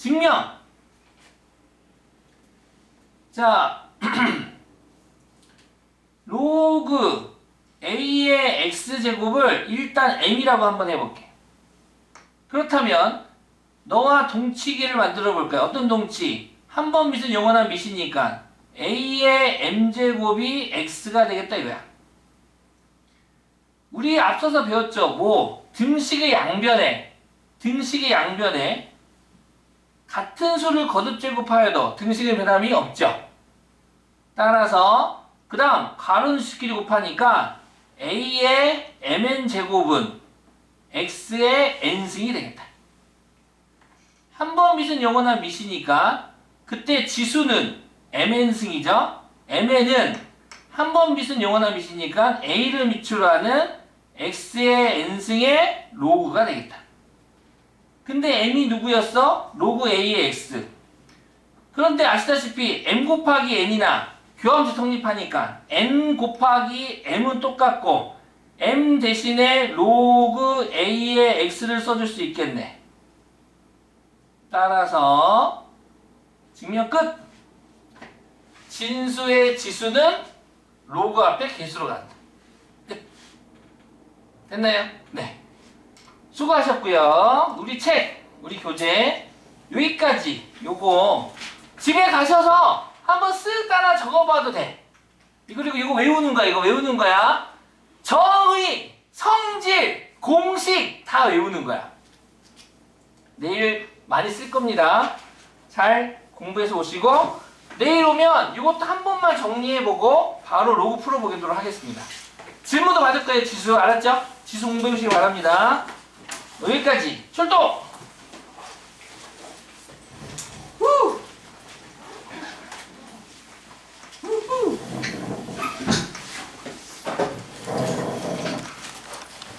증명. 자, 로그 a의 x제곱을 일단 m이라고 한번 해볼게. 그렇다면 너와 동치기를 만들어 볼까요? 어떤 동치? 한번 밑은 영원한 밑이니까 a의 m제곱이 x가 되겠다 이거야. 우리 앞서서 배웠죠. 뭐 등식의 양변에 등식의 양변에 같은 수를 거듭 제곱하여도 등식의 변함이 없죠. 따라서 그 다음 가로는 수끼리 곱하니까 a의 mn 제곱은 x의 n승이 되겠다. 한번 밑은 영원한 밑이니까 그때 지수는 mn승이죠. mn은 한번 밑은 영원한 밑이니까 a를 밑으로 하는 x의 n승의 로그가 되겠다. 근데 m이 누구였어? 로그 a의 x. 그런데 아시다시피 m 곱하기 n이나 교함수 성립하니까 n 곱하기 m은 똑같고 m 대신에 로그 a의 x를 써줄 수 있겠네. 따라서 증명 끝. 진수의 지수는 로그 앞에 개수로 간다. 끝. 됐나요? 네. 수고하셨고요. 우리 책, 우리 교재 여기까지 요거 집에 가셔서 한번 쓱 따라 적어봐도 돼. 그리고 이거 외우는 거야. 이거 외우는 거야. 정의, 성질, 공식 다 외우는 거야. 내일 많이 쓸 겁니다. 잘 공부해서 오시고 내일 오면 이것도 한 번만 정리해보고 바로 로그 풀어보도록 하겠습니다. 질문도 받을 거예요. 지수 알았죠? 지수 공부해 주시기 바랍니다. 여기까지 출동!